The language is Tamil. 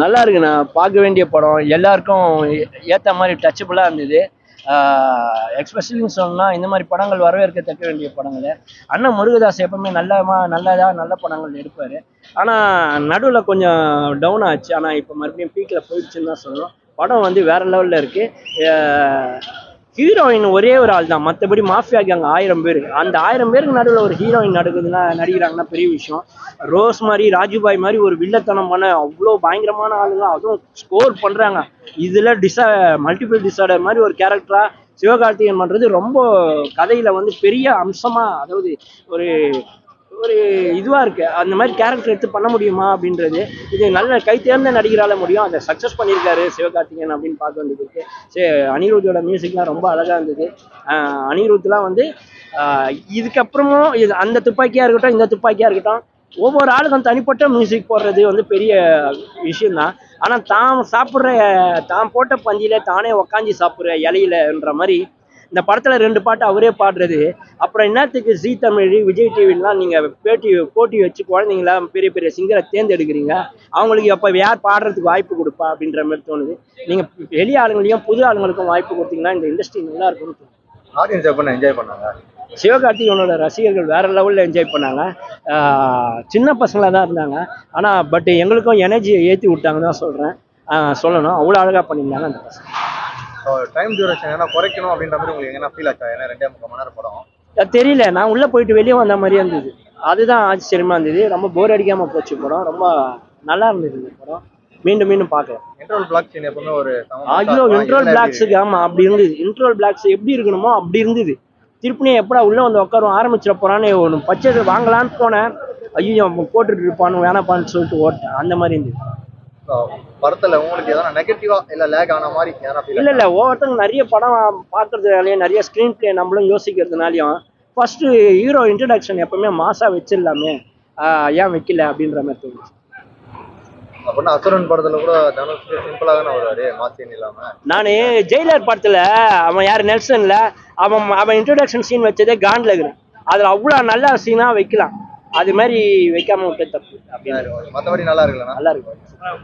நல்லா இருக்குண்ணா பார்க்க வேண்டிய படம். எல்லாருக்கும் ஏற்ற மாதிரி டச்சபிளாக இருந்தது. எக்ஸ்பெஷலின்னு சொன்னால் இந்த மாதிரி படங்கள் வரவேற்கத்தக்க வேண்டிய படங்கள். அண்ணன் முருகதாஸ் எப்பவுமே நல்லமா நல்லதாக நல்ல படங்கள் எடுப்பார். ஆனால் நடுவில் கொஞ்சம் டவுன் ஆச்சு. ஆனால் இப்போ மறுபடியும் பீக்கில் போயிடுச்சுன்னு தான் சொல்லணும். படம் வந்து வேற லெவலில் இருக்குது ஹீரோயின் ஒரே ஒரு ஆள் தான். மற்றபடி மாஃபியா கேங் ஆயிரம் பேர். அந்த ஆயிரம் பேருக்கு நடுவில் ஒரு ஹீரோயின் நடக்குதுன்னா நடிக்கிறாங்கன்னா பெரிய விஷயம். ரோஸ் மாதிரி ராஜுபாய் மாதிரி ஒரு வில்லத்தனமான அவ்வளோ பயங்கரமான ஆளுங்க. அதுவும் ஸ்கோர் பண்ணுறாங்க இதில் டிசா மல்டிபிள் டிசார்டர் மாதிரி ஒரு கேரக்டராக சிவகார்த்திகேயன் பண்ணுறது ரொம்ப கதையில் வந்து பெரிய அம்சமாக அதாவது ஒரு ஒரு இதுவாக இருக்கு. அந்த மாதிரி கேரக்டர் எடுத்து பண்ண முடியுமா அப்படின்றது இது நல்ல கை தேர்ந்த நடிகரால முடியும். அதை சக்ஸஸ் பண்ணியிருக்காரு சிவகார்த்திகேயன் அப்படின்னு பார்க்க வேண்டியது சரி அனிருத்தோட மியூசிக்லாம் ரொம்ப அழகாக இருந்தது. அனிருத்லாம் வந்து இதுக்கப்புறமும் இது அந்த துப்பாக்கியாக இருக்கட்டும் இந்த துப்பாக்கியாக இருக்கட்டும் ஒவ்வொரு ஆளுக்கும் தனிப்பட்ட மியூசிக் போடுறது வந்து பெரிய விஷயம்தான். ஆனால் தான் சாப்பிட்ற தான் போட்ட பஞ்சியில் தானே உக்காஞ்சி சாப்பிட்ற இலையிலன்ற மாதிரி இந்த படத்தில் ரெண்டு பாட்டு அவரே பாடுறது. அப்புறம் என்னத்துக்கு ஜீ தமிழ் விஜய் டிவிலாம் நீங்கள் பேட்டி போட்டி வச்சு குழந்தைங்களா பெரிய பெரிய சிங்கரை தேர்ந்தெடுக்கிறீங்க. அவங்களுக்கு அப்போ யார் பாடுறதுக்கு வாய்ப்பு கொடுப்பா அப்படின்ற மாதிரி தோணுது. நீங்கள் வெளி ஆளுங்களையும் புது ஆளுங்களுக்கும் வாய்ப்பு கொடுத்தீங்கன்னா இந்த இண்டஸ்ட்ரி நல்லா இருக்கும்னு ஆடியன்ஸ் எப்ப என்ஜாய் பண்ணாங்க? சிவகார்த்திகேயனோட ரசிகர்கள் வேற லெவலில் என்ஜாய் பண்ணாங்க. சின்ன பசங்களாக தான் இருந்தாங்க. ஆனால் பட் எங்களுக்கும் எனர்ஜியை ஏற்றி விட்டாங்கன்னு தான் சொல்கிறேன் சொல்லணும். அவ்வளோ அழகாக பண்ணியிருந்தாங்க அந்த பசங்க. டைம் டியூரேஷன் ஏன்னா குறைக்கணும் அப்படின்ற மாதிரி உங்களுக்கு எங்கன்னா ஃபீல் ஆச்சா? ஏன்னா ரெண்டே முக்கால் மணி நேரம் படம். தெரியல. நான் உள்ளே போயிட்டு வெளியே வந்த மாதிரியே இருந்தது. அதுதான் ஆச்சரியமா இருந்தது. ரொம்ப போர் அடிக்காமல் போச்சு படம். ரொம்ப நல்லா இருந்தது இந்த படம். மீண்டும் மீண்டும் பார்க்கலாம். இன்டர்வல் பிளாக் சீன் எப்பவுமே ஒரு ஐயோ இன்ட்ரோல். பிளாக்ஸுக்கு ஆமாம் அப்படி இருந்தது. இன்ட்ரோல் பிளாக்ஸ் எப்படி இருக்கணுமோ அப்படி இருந்தது. திருப்பினியும் எப்படா உள்ளே வந்து உட்காரும் ஆரம்பிச்சிட போறான்னு ஒன்று பச்சை வாங்கலான்னு போனேன். ஐயோ போட்டுட்டு இருப்பான்னு வேணாப்பான்னு சொல்லிட்டு ஓட்டேன். அந்த மாதிரி இருந்தது. படத்துல உங்களுக்கு எதனா நெகட்டிவா இல்ல லேக் ஆன மாதிரி இல்லை இல்லை. ஒவ்வொருத்தங்க நிறைய படம் பார்க்கறதுனாலையும் நிறைய ஸ்க்ரீன் பிளே நம்மளும் யோசிக்கிறதுனாலையும் ஃபர்ஸ்ட் ஹீரோ இன்ட்ரடக்ஷன் எப்பவுமே மாசா வச்சிடலாமே. ஏன் வைக்கல அப்படின்ற மாதிரி தோணுச்சு அப்படின்னா அசுரன் படத்துல கூட தனுஷ் சிம்பிளா தானே வருவாரு மாசின் இல்லாம? நான் ஜெயிலர் படத்தில் அவன் யார் நெல்சன்ல அவன் அவன் இன்ட்ரடக்ஷன் சீன் வச்சதே காண்டில் இருக்கிறான் அதில் அவ்வளோ நல்ல சீனாக வைக்கலாம். அது மாதிரி வைக்காம விட்ட தப்பு. மத்தபடி நல்லா இருக்குல்ல நல்லா இருக்கும்